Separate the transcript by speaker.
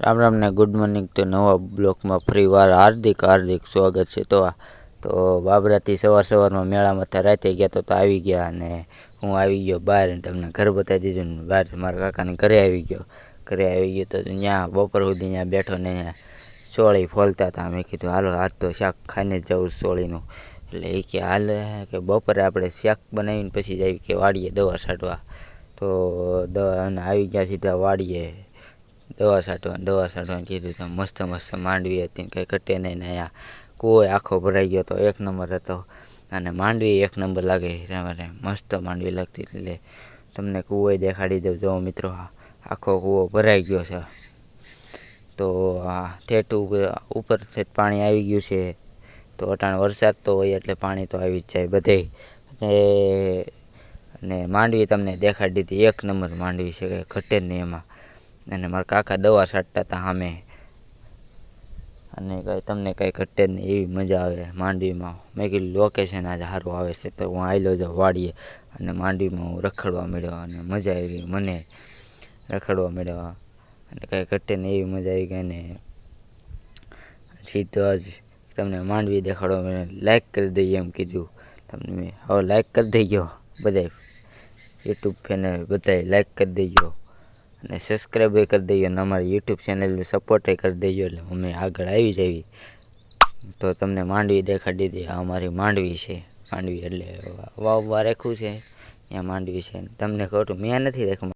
Speaker 1: રામ રામ ને good morning તો નવા બ્લોકમાં ફરી વાર હાર્દિક હાર્દિક સ્વાગત છે. તો તો બાબરાથી સવાર સવારમાં મેળામાં તો રાતે ગયા તો આવી ગયા અને હું આવી ગયો બહાર તમને ઘર બતાવી દીધું ને બહાર મારા કાકાને ઘરે આવી ગયો. ઘરે આવી ગયો તો ત્યાં બપોર સુધી ત્યાં બેઠો ને ચોળી ફોલતા હતા. મેં કીધું, હાલો હાથ તો શાક ખાઈને જ જવું સોળીનું એટલે એ કે, હાલ, કે બપોરે આપણે શાક બનાવીને પછી જ આવી કે વાડીએ દવા છાંટવા. તો દવા અને આવી ગયા સીધા વાડીએ. દવા છાંટવા દવા છાંટવાનું કીધું તો મસ્ત મસ્ત માંડવી હતી કંઈ કટે નહીં ને આ કૂવો આખો ભરાઈ ગયો તો એક નંબર હતો. અને માંડવી એક નંબર લાગે તમારે મસ્ત માંડવી લાગતી હતી એટલે તમને કૂવો દેખાડી દઉં જો મિત્રો આખો કૂવો ભરાઈ ગયો છે. તો આ ઠેઠ ઉપર ઠેઠ પાણી આવી ગયું છે. તો અટાણ વરસાદ તો હોય એટલે પાણી તો આવી જ જાય બધે અને અને માંડવી તમને દેખાડી દીધી, એક નંબર માંડવી છે, કંઈ ઘટે જ નહીં એમાં. અને મારા કાકા દવા છાંટતા હતા સામે. અને કંઈ તમને કંઈ ઘટે જ નહીં એવી મજા આવે માંડવીમાં. મેં કીધું લોકેશન આજે સારું આવે છે, તો હું આવેલો જ વાડીએ. અને માંડવીમાં હું રખડવા મળ્યો અને મજા આવી મને રખડવા મળ્યો અને કંઈ ઘટે નહીં એવી મજા આવી ગઈ ને સીધો જ તમને માંડવી દેખાડવા મને લાઈક કરી દઈએ એમ કીધું. તમને હવે લાઈક કરી દઈ ગયો. બધાય યુટ્યુબ ફેને બધાય લાઈક કરી દેજો અને સબસ્ક્રાઈબ કરી દઈએ અને અમારી યુટ્યુબ ચેનલને સપોર્ટ કરી દઈએ એટલે અમે આગળ આવી જઈએ. તો તમને માંડવી દેખાડી દઈએ આ અમારી માંડવી છે. માંડવી એટલે વાવવા રાખ્યું છે. ત્યાં માંડવી છે. તમને ખોટું મેં નથી રાખ્યું.